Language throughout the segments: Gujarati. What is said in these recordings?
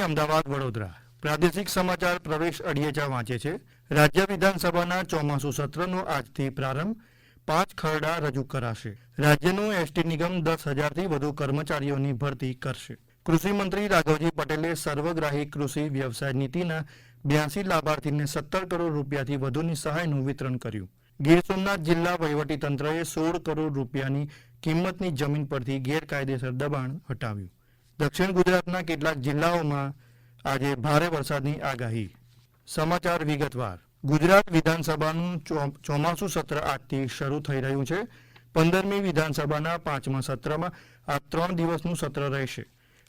આકાશવાણી અમદાવાદ વડોદરા પ્રાદેશિક સમાચાર પ્રવેશ અડિયેજા વાંચે છે. રાજ્ય વિધાનસભાના ચોમાસુ સત્રનો આજથી પ્રારંભ પાંચ ખરડા રજૂ કરાશે. રાજ્યનું એસટી નિગમ દસ હજારથી વધુ કર્મચારીઓની ભરતી કરશે. કૃષિ મંત્રી રાઘવજી પટેલે સર્વગ્રાહી કૃષિ વ્યવસાય નીતિના બ્યાસી લાભાર્થીને સત્તર કરોડ રૂપિયાથી વધુની સહાયનું વિતરણ કર્યું. ગીર સોમનાથ જિલ્લા વહીવટીતંત્રએ સોળ કરોડ રૂપિયાની કિંમતની જમીન પરથી ગેરકાયદેસર દબાણ હટાવ્યું. દક્ષિણ ગુજરાતના કેટલાક જિલ્લાઓમાં આજે ભારે વરસાદની આગાહી. સમાચાર વિગતવાર. ગુજરાત વિધાનસભાનું ચોમાસુ સત્ર આજથી શરૂ થઈ રહ્યું છે. પંદરમી વિધાનસભાના પાંચમા સત્રમાં આ ત્રણ દિવસનું સત્ર રહેશે.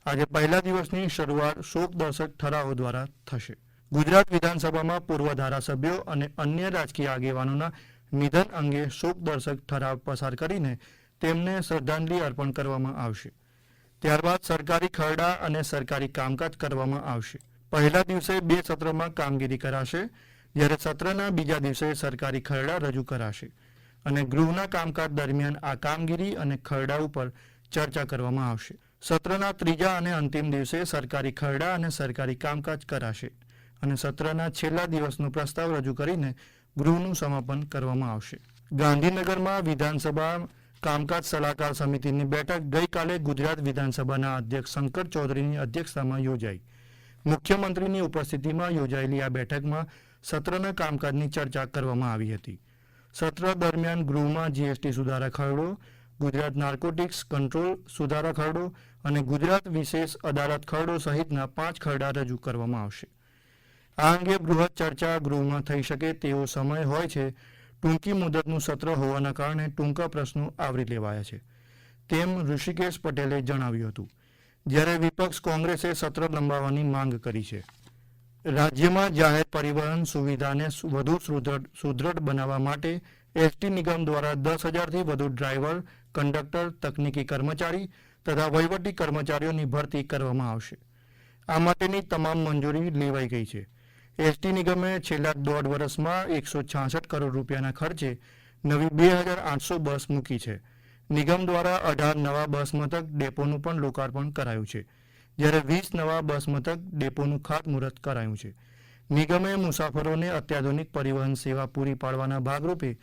આજે પહેલા દિવસની શરૂઆત શોકદર્શક ઠરાવો દ્વારા થશે. ગુજરાત વિધાનસભામાં પૂર્વ ધારાસભ્યો અને અન્ય રાજકીય આગેવાનોના નિધન અંગે શોકદર્શક ઠરાવ પસાર કરીને તેમને શ્રદ્ધાંજલિ અર્પણ કરવામાં આવશે. ત્યારબાદ સરકારી ખરડા અને સરકારી કામકાજ કરવામાં આવશે. પહેલા દિવસે બે સત્રમાં કામગીરી કરાશે, જ્યારે સત્રના બીજા દિવસે સરકારી ખરડા રજૂ કરાશે અને ગૃહના કામકાજ દરમિયાન આ કામગીરી અને ખરડા ઉપર ચર્ચા કરવામાં આવશે. સત્રના ત્રીજા અને અંતિમ દિવસે સરકારી ખરડા અને સરકારી કામકાજ કરાશે અને સત્રના છેલ્લા દિવસનો પ્રસ્તાવ રજૂ કરીને ગૃહનું સમાપન કરવામાં આવશે. ગાંધીનગરમાં વિધાનસભા કામકાજ સલાહકાર સમિતિની બેઠક ગઈકાલે ગુજરાત વિધાનસભાના અધ્યક્ષ શંકર ચૌધરીની અધ્યક્ષતામાં યોજાઈ. મુખ્યમંત્રીની ઉપસ્થિતિમાં યોજાયેલી આ બેઠકમાં સત્રના કામકાજની ચર્ચા કરવામાં આવી હતી. સત્ર દરમિયાન ગૃહમાં જીએસટી સુધારા ખરડો, ગુજરાત નાર્કોટિક્સ કંટ્રોલ સુધારા ખરડો અને ગુજરાત વિશેષ અદાલત ખરડો સહિતના પાંચ ખરડા રજૂ કરવામાં આવશે. આ અંગે બૃહદ ચર્ચા ગૃહમાં થઈ શકે તેવો સમય હોય છે ટૂંકી મુદતનું સત્ર હોવાના કારણે ટૂંકા પ્રશ્નો આવરી લેવાયા છે. તેમ ઋષિકેશ પટેલે જણાવ્યું હતું. જ્યારે વિપક્ષ કોંગ્રેસે સત્ર લંબાવવાની માંગ કરી છે. રાજ્યમાં જાહેર પરિવહન સુવિધાને વધુ સુદૃઢ બનાવવા માટે એસટી નિગમ દ્વારા દસ હજારથી વધુ ડ્રાઈવર, કંડક્ટર, તકનીકી કર્મચારી તથા વહીવટી કર્મચારીઓની ભરતી કરવામાં આવશે. આ માટેની તમામ મંજૂરી લેવાઈ ગઈ છે. એસટી નિગમે છેલ્લા દોઢ વર્ષમાં એકસો છાસઠ કરોડ રૂપિયાના ખર્ચે નવી બે હજાર આઠસો બસ મૂકી છે. નિગમ દ્વારા અઢાર નવા બસ મથક ડેપોનું પણ લોકાર્પણ કરાયું છે. જ્યારે વીસ નવા બસ મથક ડેપોનું ખાતમુહૂર્ત કરાયું છે. નિગમે મુસાફરોને અત્યાધુનિક પરિવહન સેવા પૂરી પાડવાના ભાગરૂપે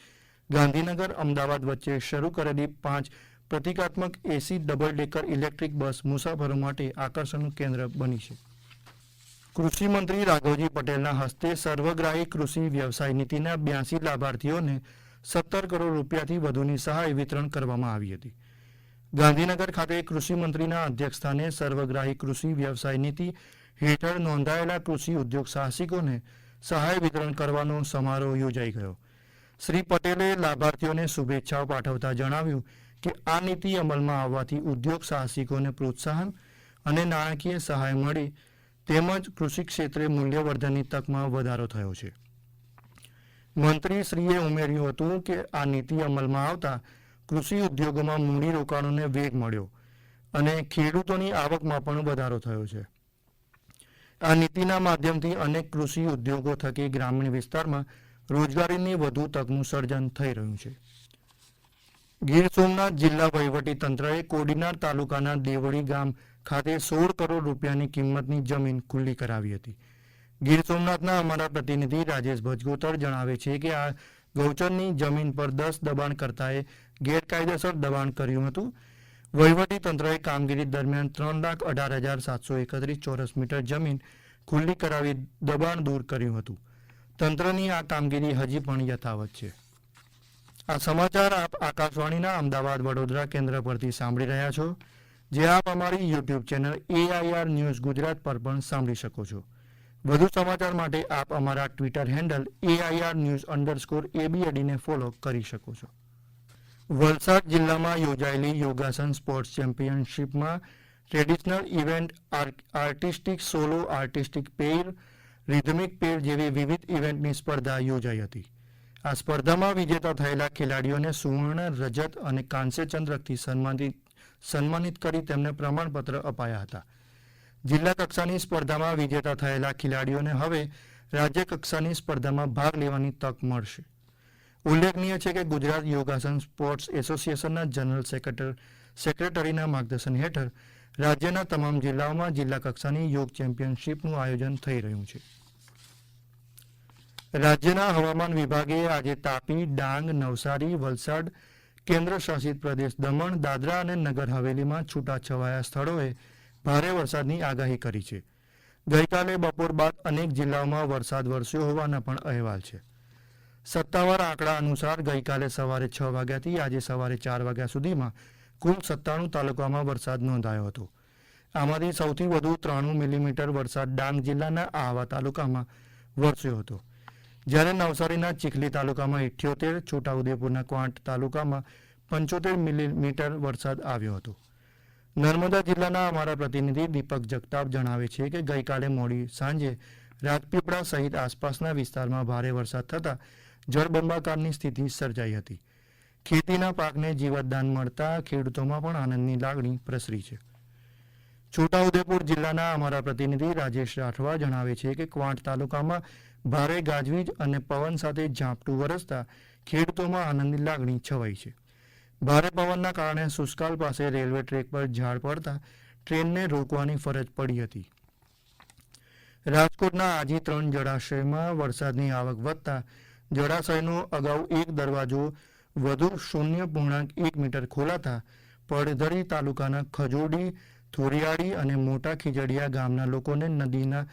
ગાંધીનગર, અમદાવાદ વચ્ચે શરૂ કરેલી પાંચ પ્રતિકાત્મક AC double decker electric bus મુસાફરો માટે આકર્ષણનું કેન્દ્ર બની છે. કૃષિ મંત્રી રાઘવજી પટેલના હસ્તે સર્વગ્રાહી કૃષિ વ્યવસાય નીતિના બ્યાસી લાભાર્થીઓને સત્તર કરોડ રૂપિયાથી વધુની સહાય વિતરણ કરવામાં આવી હતી. ગાંધીનગર ખાતે કૃષિમંત્રીના અધ્યક્ષસ્થાને સર્વગ્રાહી કૃષિ વ્યવસાય નીતિ હેઠળ નોંધાયેલા કૃષિ ઉદ્યોગ સાહસિકોને સહાય વિતરણ કરવાનો સમારોહ યોજાઈ ગયો. શ્રી પટેલે લાભાર્થીઓને શુભેચ્છાઓ પાઠવતા જણાવ્યું કે આ નીતિ અમલમાં આવવાથી ઉદ્યોગ સાહસિકોને પ્રોત્સાહન અને નાણાકીય સહાય મળી તેમજ કૃષિ ક્ષેત્રે મૂલ્યવર્ધનની તકમાં વધારો થયો છે. મંત્રીશ્રીએ ઉમેર્યું હતું કે આ નીતિ અમલમાં આવતા કૃષિ ઉદ્યોગોમાં મૂડીરોકાણોને વેગ મળ્યો અને ખેડૂતોની આવકમાં પણ વધારો થયો છે. આ નીતિના માધ્યમથી અનેક કૃષિ ઉદ્યોગો થકી ગ્રામીણ વિસ્તારમાં રોજગારીની વધુ તકનું સર્જન થઈ રહ્યું છે. ગીર સોમનાથ જિલ્લા વહીવટી તંત્રએ કોડીનાર તાલુકાના દેવળી ગામ ખાતે સોળ કરોડ રૂપિયાની કિંમતની જમીન ખુલ્લી કરાવી હતી. ગીર સોમનાથના અમારા પ્રતિનિધિ રાજેશ ભજગોતર જણાવે છે કે આ ગૌચરની જમીન પર દસ દબાણકર્તાએ ગેરકાયદેસર દબાણ કર્યું હતું. વહીવટી તંત્રએ કામગીરી દરમિયાન ત્રણ લાખ અઢાર હજાર સાતસો એકત્રીસ ચોરસ મીટર જમીન ખુલ્લી કરાવી દબાણ દૂર કર્યું હતું. તંત્રની આ કામગીરી હજી પણ યથાવત છે. આ સમાચાર આપ આકાશવાણીના અમદાવાદ વડોદરા કેન્દ્ર પરથી સાંભળી રહ્યા છો. જે આપ અમારી YouTube channel AIR news Gujarat પર પણ સાંભળી શકો છો. વધુ સમાચાર માટે આપ અમારા Twitter handle AIR news underscore એબીએડીને follow કરી શકો છો. વલસાડ જિલ્લામાં યોજાયેલી yogasana sports ચેમ્પિયનશિપમાં traditional event artistic solo artistic pair rhythmic pair જેવી વિવિધ ઇવેન્ટની સ્પર્ધા યોજાઈ હતી. આ સ્પર્ધામાં વિજેતા થયેલા ખેલાડીઓને સુવર્ણ, રજત અને કાંસ્ય ચંદ્રકથી સન્માનિત સન્માનિત કરી તેમને પ્રમાણપત્ર અપાયા હતા. જિલ્લા કક્ષાની સ્પર્ધામાં વિજેતા થયેલા ખેલાડીઓને હવે રાજ્ય કક્ષાની સ્પર્ધામાં ભાગ લેવાની તક મળશે. ઉલ્લેખનીય છે કે ગુજરાત યોગાસન સ્પોર્ટ્સ એસોસિએશનના જનરલ સેક્રેટર, સેક્રેટરીના માર્ગદર્શન હેઠળ રાજ્યના તમામ જિલ્લાઓમાં જિલ્લા કક્ષાની યોગ ચેમ્પિયનશીપનું આયોજન થઈ રહ્યું છે. રાજ્યના હવામાન વિભાગે આજે તાપી, ડાંગ, નવસારી, વલસાડ કેન્દ્ર શાસિત પ્રદેશ દમણ, દાદરા અને નગર હવેલીમાં છૂટાછવાયા સ્થળોએ ભારે વરસાદની આગાહી કરી છે. ગઈકાલે બપોર બાદ અનેક જિલ્લાઓમાં વરસાદ વરસ્યો હોવાના પણ અહેવાલ છે. સત્તાવાર આંકડા અનુસાર ગઈકાલે સવારે છ વાગ્યાથી આજે સવારે ચાર વાગ્યા સુધીમાં કુલ સત્તાણું તાલુકામાં વરસાદ નોંધાયો હતો. આમાંથી સૌથી વધુ ત્રાણું મિલીમીટર વરસાદ ડાંગ જિલ્લાના આહવા તાલુકામાં વરસ્યો હતો. જ્યારે નવસારીના ચીખલી તાલુકામાં ઇઠ્યોતેર, છોટાઉદેપુરના ક્વાંટ તાલુકામાં પંચોતેર મિલીમીટર વરસાદ આવ્યો હતો. નર્મદા જિલ્લાના અમારા પ્રતિનિધિ દીપક જગતાપ જણાવે છે કે ગઈકાલે મોડી સાંજે રાજપીપળા સહિત આસપાસના વિસ્તારમાં ભારે વરસાદ થતાં જળબંબાકારની સ્થિતિ સર્જાઈ હતી. ખેતીના પાકને જીવતદાન મળતા ખેડૂતોમાં પણ આનંદની લાગણી પ્રસરી છે. છોટાઉદેપુર જિલ્લાના અમારા પ્રતિનિધિ રાજેશ રાઠવા જણાવે છે કે ક્વાંટ તાલુકામાં ભારે ગાજવીજ અને પવન સાથે ઝાપટું વરસતા ખેડૂતોમાં આનંદની લાગણી છવાઈ છે. ભારે પવનના કારણે સુસ્કાલ પાસે રેલવે ટ્રેક પર ઝાડ પડતા ટ્રેનને રોકવાની ફરજ પડી હતી. રાજકોટના આજી ત્રણ જળાશયમાં વરસાદની આવક વધતા જળાશયનો અગાઉ એક દરવાજો વધુ શૂન્ય પૂર્ણાંક એક મીટર ખોલાતા પડધરી તાલુકાના ખજોડી થોરિયાળી અને મોટા ખીજડીયા ગામના લોકોને નદીના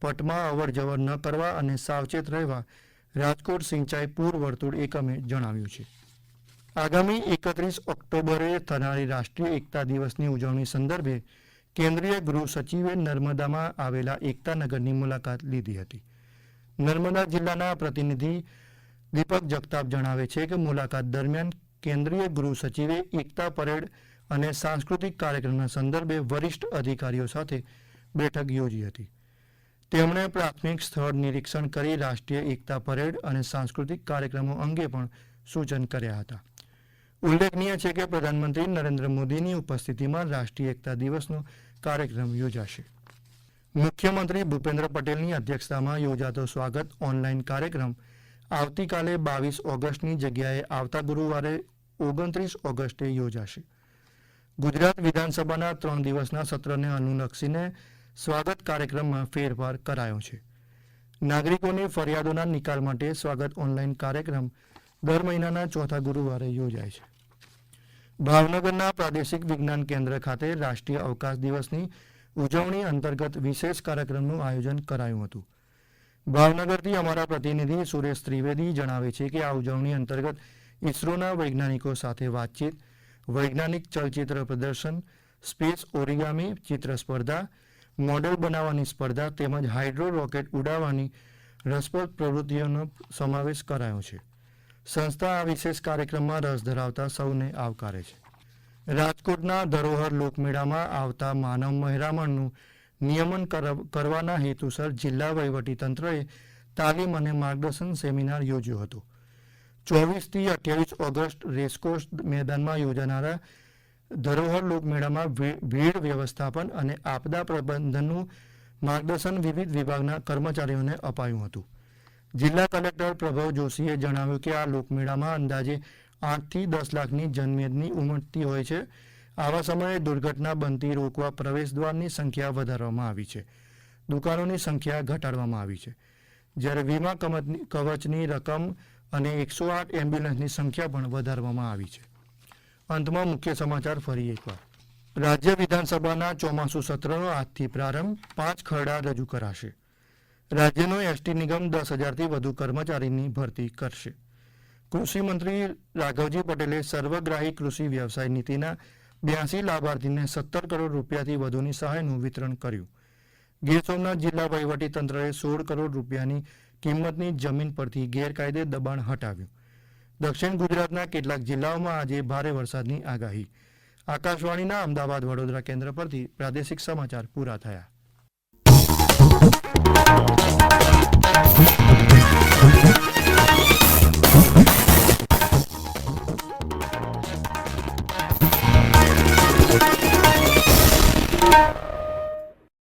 પટમાં અવરજવર ન કરવા અને સાવચેત રહેવા રાજકોટ સિંચાઈ પૂર વર્તુળ એકમે જણાવ્યું છે. આગામી એકત્રીસ ઓક્ટોબરે થનારી રાષ્ટ્રીય એકતા દિવસની ઉજવણી સંદર્ભે કેન્દ્રીય ગૃહ સચિવે નર્મદામાં આવેલા એકતા નગરની મુલાકાત લીધી હતી. નર્મદા જિલ્લાના પ્રતિનિધિ દીપક જગતાપ જણાવે છે કે મુલાકાત દરમિયાન કેન્દ્રીય ગૃહ સચિવે એકતા પરેડ અને સાંસ્કૃતિક કાર્યક્રમના સંદર્ભે વરિષ્ઠ અધિકારીઓ સાથે બેઠક યોજી હતી. તેમણે પ્રાથમિક સ્થળ નિરીક્ષણ કરી રાષ્ટ્રીય એકતા પરેડ અને સાંસ્કૃતિક કાર્યક્રમો અંગે પણ સૂચન કર્યા હતા. ઉલ્લેખનીય છે કે પ્રધાનમંત્રી નરેન્દ્ર મોદીની ઉપસ્થિતિમાં રાષ્ટ્રીય એકતા દિવસનો કાર્યક્રમ યોજાશે. મુખ્યમંત્રી ભૂપેન્દ્ર પટેલની અધ્યક્ષતામાં યોજાતો સ્વાગત ઓનલાઈન કાર્યક્રમ આવતીકાલે બાવીસ ઓગસ્ટની જગ્યાએ આવતા ગુરુવારે ઓગણત્રીસ ઓગસ્ટે યોજાશે. ગુજરાત વિધાનસભાના ત્રણ દિવસના સત્રને અનુલક્ષીને સ્વાગત કાર્યક્રમમાં ફેરફાર કરાયો છે. નાગરિકોની ફરિયાદોના નિકાલ માટે સ્વાગત ઓનલાઈન કાર્યક્રમ દર મહિનાના ચોથા ગુરુવારે યોજાય છે. ભાવનગરના પ્રાદેશિક વિજ્ઞાન કેન્દ્ર ખાતે રાષ્ટ્રીય અવકાશ દિવસની ઉજવણી અંતર્ગત વિશેષ કાર્યક્રમનું આયોજન કરાયું હતું. ભાવનગરથી અમારા પ્રતિનિધિ સુરેશ ત્રિવેદી જણાવે છે કે આ ઉજવણી અંતર્ગત ઇસરોના વૈજ્ઞાનિકો સાથે વાતચીત વૈજ્ઞાનિક ચલચિત્ર પ્રદર્શન, સ્પેસ ઓરિગામી, ચિત્ર સ્પર્ધા, મોડેલ બનાવવાની સ્પર્ધા તેમજ હાઇડ્રો રોકેટ ઉડાવવાની રસપ્રદ પ્રવૃત્તિઓનો સમાવેશ કરાયો છે. સંસ્થા આ વિશેષ કાર્યક્રમમાં રસ ધરાવતા સૌને આવકારે છે. રાજકોટના ધરોહર લોકમેળામાં આવતા માનવ મહેરામણનું નિયમન કર- કરવાના હેતુસર જિલ્લા વહીવટીતંત્રએ તાલીમ અને માર્ગદર્શન સેમિનાર યોજ્યો હતો. ચોવીસથી અઠ્યાવીસ ઓગસ્ટ રેસકોર્સ મેદાનમાં યોજાનારા ધરોહર લોકમેળામાં ભીડ વ્યવસ્થાપન અને આપદા પ્રબંધનનું માર્ગદર્શન વિવિધ વિભાગના કર્મચારીઓને અપાયું હતું. જિલ્લા કલેક્ટર પ્રભવ જોશીએ જણાવ્યું કે આ લોકમેળામાં અંદાજે આઠથી દસ લાખની જનમેદની ઉમટતી હોય છે. આવા સમયે દુર્ઘટના બનતી રોકવા પ્રવેશદ્વારની સંખ્યા વધારવામાં આવી છે. દુકાનોની સંખ્યા ઘટાડવામાં આવી છે. જ્યારે વીમા કવચની રકમ અને એકસો આઠ એમ્બ્યુલન્સની સંખ્યા પણ વધારવામાં આવી છે. અંતમાં મુખ્ય સમાચાર ફરી એકવાર. રાજ્ય વિધાનસભાના ચોમાસુ સત્રનો આજથી પ્રારંભ પાંચ ખરડા રજૂ કરાશે. રાજ્યનો એસટી નિગમ દસ હજારથી વધુ કર્મચારીની ભરતી કરશે. કૃષિ મંત્રી રાઘવજી પટેલે સર્વગ્રાહી કૃષિ વ્યવસાય નીતિના બ્યાસી લાભાર્થીને સત્તર કરોડ રૂપિયાથી વધુની સહાયનું વિતરણ કર્યું. ગીર સોમનાથ જિલ્લા તંત્રએ સોળ કરોડ રૂપિયાની કિંમતની જમીન પરથી ગેરકાયદે દબાણ હટાવ્યું. દક્ષિણ ગુજરાતના કેટલાક જિલ્લાઓમાં આજે ભારે વરસાદની આગાહી. આકાશવાણીના અમદાવાદ વડોદરા કેન્દ્ર પરથી પ્રાદેશિક સમાચાર પૂરા થયા.